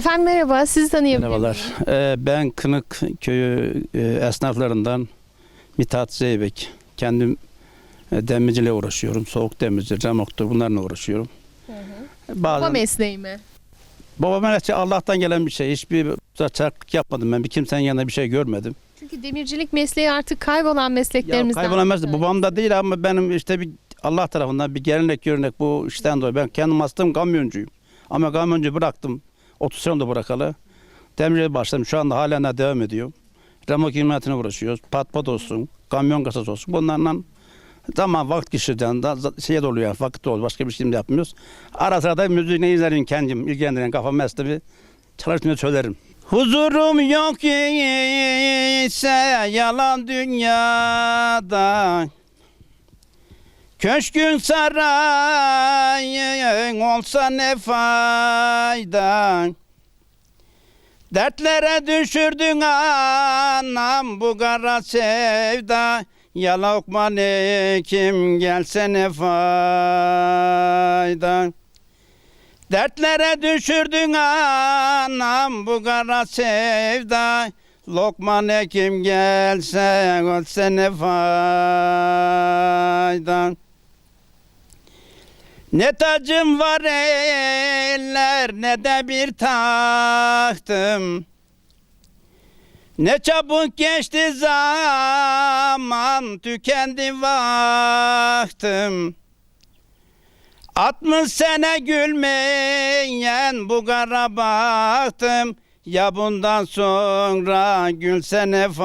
Efendim merhaba, sizi tanıyabilir Merhabalar. Ee, ben Kınık köyü e, esnaflarından Mithat Zeybek. Kendim e, demirciyle uğraşıyorum. Soğuk demirci, remoktur bunlarla uğraşıyorum. Bazen, Baba mesleği mi? Baba mesleği Allah'tan gelen bir şey. Hiçbir çarklık yapmadım ben. Bir kimsenin yanında bir şey görmedim. Çünkü demircilik mesleği artık kaybolan Ya mesleklerimizden. kaybolamazdı. bir tanesi. Babam da değil ama benim işte bir Allah tarafından bir gelenek görenek bu işten dolayı. Ben kendim aslında kamyoncuyum. Ama kamyoncu bıraktım. 30 sene de bırakalı. Demirciye başladım. Şu anda de devam ediyor. Remok hizmetine uğraşıyoruz. Pat pat olsun, kamyon kasası olsun. Bunlarla zaman vakit geçireceğiz. Da şeye doluyor yani, vakit doluyor. Başka bir şey de yapmıyoruz. Ara sıra da müziği ne izlerim kendim. ilgilendiren kafam mesle bir çalışmaya söylerim. Huzurum yok ise yalan dünyada Köşkün sarayın olsa ne fayda? Dertlere düşürdün anam bu kara sevda. Ya Lokman kim gelse ne fayda? Dertlere düşürdün anam bu kara sevda. Lokman hekim gelse ölse ne fayda Ne tacım var eller ne de bir tahtım. Ne çabuk geçti zaman tükendi vaktim 60 sene gülmeyen bu kara baktım Ya bundan sonra gülse ne fayda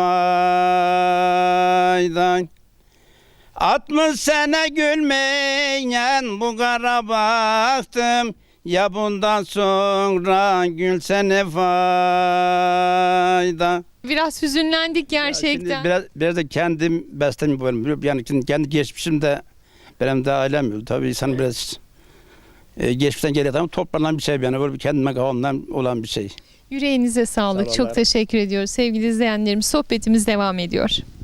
60 sene gülmeyen bu kara baktım Ya bundan sonra gülse ne fayda Biraz hüzünlendik gerçekten. Şimdi biraz, biraz da kendim beslemi böyle yani şimdi kendi geçmişim de benim de ailem yok. Tabii insan biraz e, geçmişten geliyor ama toplanan bir şey yani böyle bir kendime kafamdan olan bir şey. Yüreğinize sağlık. Sağ Çok teşekkür ediyoruz. Sevgili izleyenlerim sohbetimiz devam ediyor.